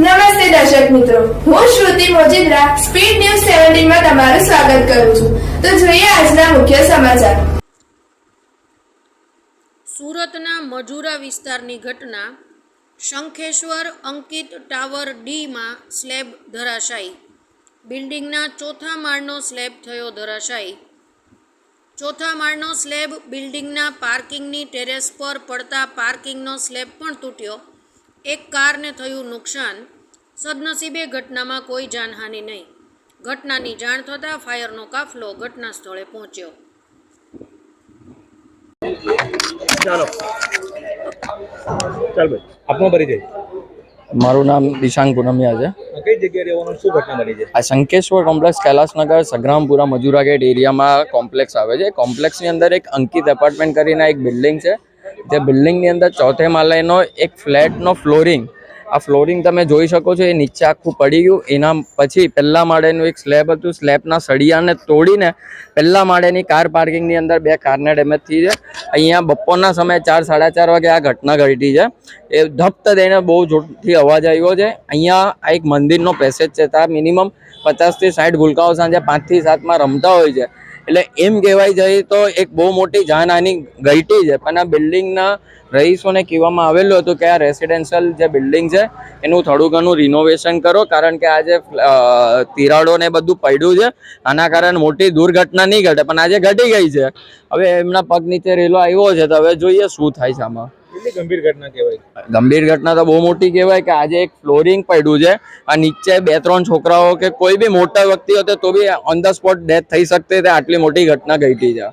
નમસ્તે દર્શક મિત્રો. હું શ્રુતિ મોજીદ્રા, સ્પીડ ન્યૂઝ સેવન્ટીનમાં તમારું સ્વાગત કરું છું. તો જોઈએ આજના મુખ્ય સમાચાર. સુરતના મજુરા વિસ્તારની ઘટના શંખેશ્વર અંકિત ટાવર ડીમાં સ્લેબ ધરાશાયી. બિલ્ડિંગના ચોથા માળનો સ્લેબ થયો ધરાશાયી. ચોથા માળનો સ્લેબ બિલ્ડિંગના પાર્કિંગની ટેરેસ પર પડતા પાર્કિંગનો સ્લેબ પણ તૂટ્યો. એક કારને થયું નુકસાન સદનસીબે ઘટનામાં કોઈ જાનહાનિ નહીં. ઘટનાની જાણ થતાં ફાયરનો કાફલો ઘટના સ્થળે પહોંચ્યો. ચાલો. ચાલ ભાઈ આપનો પરિચય મારું નામ દિશાંગ પુનમિયા છે. કઈ જગ્યાએ રહેવાનું? શું ઘટના બની છે? આ શંકેશ્વર કોમ્પ્લેક્સ કૈલાસનગર સગ્રામપુરા મજુરા ગેટ એરિયામાં કોમ્પ્લેક્સ આવે છે. કોમ્પ્લેક્સની અંદર એક અંકિત એપાર્ટમેન્ટ કરીને એક બિલ્ડિંગ છે. જે બિલ્ડિંગની અંદર ચોથે માલેનો એક ફ્લેટનો ફ્લોરિંગ આ ફ્લોરિંગ તમે જોઈ શકો છો, એ નીચે આખું પડી ગયું. એના પછી પહેલાં માળેનું એક સ્લેબ હતું. સ્લેબના સળિયાને તોડીને પહેલાં માળેની કાર પાર્કિંગની અંદર બે કારને ડેમેજ થઈ છે. અહીંયા બપોરના સમયે ચાર, સાડા ચાર વાગે આ ઘટના ઘટી છે. એ ધપ્ત દઈને બહુ જોરથી અવાજ આવ્યો છે. અહીંયા આ એક મંદિરનો પેસેજ છે. ત્યાં મિનિમમ પચાસથી સાઠ ભૂલકાઓ સાંજે પાંચથી સાતમાં રમતા હોય છે. એટલે એમ કહેવાય જાય તો એક બહુ મોટી જાનહાની ઘટી છે. પણ આ બિલ્ડિંગના રહીશોને કહેવામાં આવેલું હતું કે આ રેસિડેન્શિયલ જે બિલ્ડિંગ છે, એનું થોડું ઘણું રિનોવેશન કરો, કારણ કે આજે તિરાડો ને બધું પડ્યું છે. આના કારણે મોટી દુર્ઘટના નહીં ઘટે, પણ આજે ઘટી ગઈ છે. હવે એમના પગ નીચે રેલો આવ્યો છે, તો હવે જોઈએ શું થાય છે આમાં. ગંભીર ઘટના તો બહુ મોટી કહેવાય કે આજે એક ફ્લોરિંગ પડ્યું છે, આ નીચે બે ત્રણ છોકરાઓ કે કોઈ બી મોટા વ્યક્તિ હતો તો બી ઓન ધ સ્પોટ ડેથ થઈ શકતી તે આટલી મોટી ઘટના ઘટી છે.